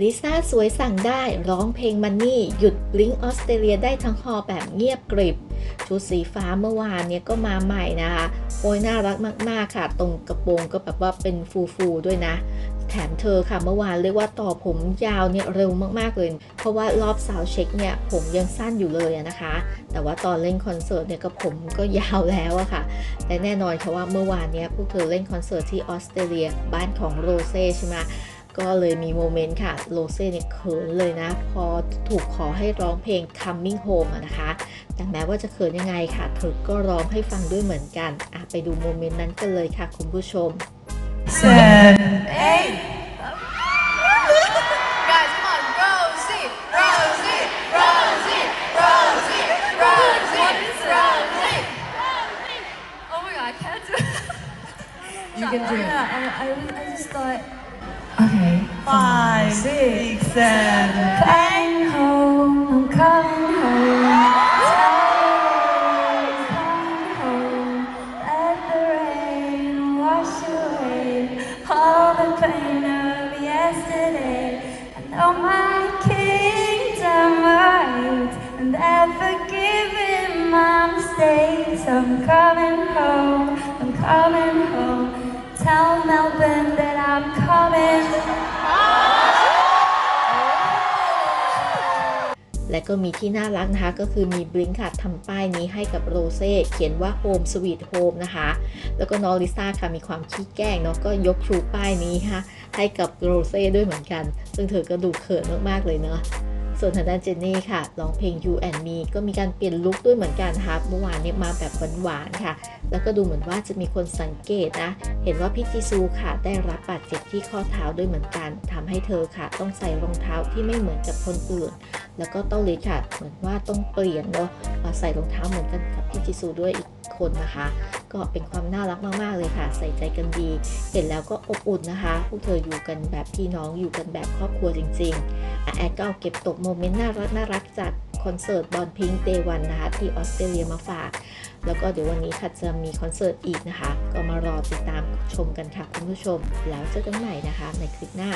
ลิซ่าสวยสั่งได้ร้องเพลงมันนี่ หยุดบลิงออสเตรเลียได้ทั้งฮอแบบเงียบกริบ ชุดสีฟ้าเมื่อวานเนี่ยก็มาใหม่นะคะโอ้ยน่ารักมาก ๆ ค่ะ ตรงกระโปรงก็แบบว่าเป็นฟูๆด้วยนะแถมเธอค่ะเมื่อวานเรียกว่าต่อผมยาวเนี่ยเร็วมากๆเลย เพราะว่ารอบสาวเช็คเนี่ยผมยังสั้นอยู่เลยนะคะ แต่ว่าตอนเล่นคอนเสิร์ตเนี่ยก็ผมก็ยาวแล้วอะค่ะและแน่นอนค่ะว่าเมื่อวานเนี้ยพวกเธอเล่นคอนเสิร์ตที่ออสเตรเลียบ้านของโรเซ่ใช่ไหม ก็เลยมีโมเมนต์ค่ะโรเซ่เนี่ยเขินเลยนะ พอถูกขอให้ร้องเพลง Coming Home อะนะคะ แต่แม้ว่าจะเขินยังไงค่ะ เธอก็ร้องให้ฟังด้วยเหมือนกันอะไปดูโมเมนต์นั้นกันเลยค่ะคุณผู้ชม seven, eight. Guys, come on, Rosie, Rosie, Rosie, Rosie, Rosie, Rosie. Oh my god, I can't do it. You can do it. Yeah, I, I, was- I just thought, Okay. Five, six, seven, I'm home, I'm coming home. I'm coming home. Let the rain wash away all the pain of yesterday. My kingdom and I've forgiven my mistakes. I'm coming home, I'm coming home. Tell Melbourne และก็มีที่น่ารักนะคะ ก็คือมีบลิงค่ะทำป้ายนี้ให้กับโรเซ่เขียนว่า Home Sweet Home นะคะ แล้วก็น้องลิซ่าค่ะมีความขี้แกล้งเนาะก็ยกชูป้ายนี้ค่ะให้กับโรเซ่ด้วยเหมือนกัน ซึ่งเธอก็ดูเขินมากๆเลยเนาะส่วนทางด้านเจนนี่ค่ะร้องเพลง You and Me ก็มีการเปลี่ยนลุคด้วยเหมือนกันนะคะเมื่อวานเนี้มาแบบหวานๆค่ะ แล้วก็ดูเหมือนว่าจะมีคนสังเกตนะ เห็นว่าพี่จีซูค่ะได้รับบาดเจ็บที่ข้อเท้าด้วยเหมือนกันทำให้เธอค่ะต้องใส่รองเท้าที่ไม่เหมือนกับคนอื่น แล้วก็เต้าลิค่ะเหมือนว่าต้องเปลี่ยนเนาะมาใส่รองเท้าเหมือนกันกับพี่จิซูด้วยอีกคนนะคะ ก็เป็นความน่ารักมากๆเลยค่ะ ใส่ใจกันดี เห็นแล้วก็อบอุ่นนะคะพวกเธออยู่กันแบบพี่น้องอยู่กันแบบครอบครัวจริงๆอแอดก็เอาเก็บตกโมเมนต์น่ารักน่ารักจากคอนเสิร์ตบอลพิงเดวันนะคะที่ออสเตรเลียมาฝาก แล้วก็เดี๋ยววันนี้ค่ะจะมีคอนเสิร์ตอีกนะคะ ก็มารอติดตามชมกันค่ะคุณผู้ชม แล้วเจอกันใหม่นะคะในคลิปหน้า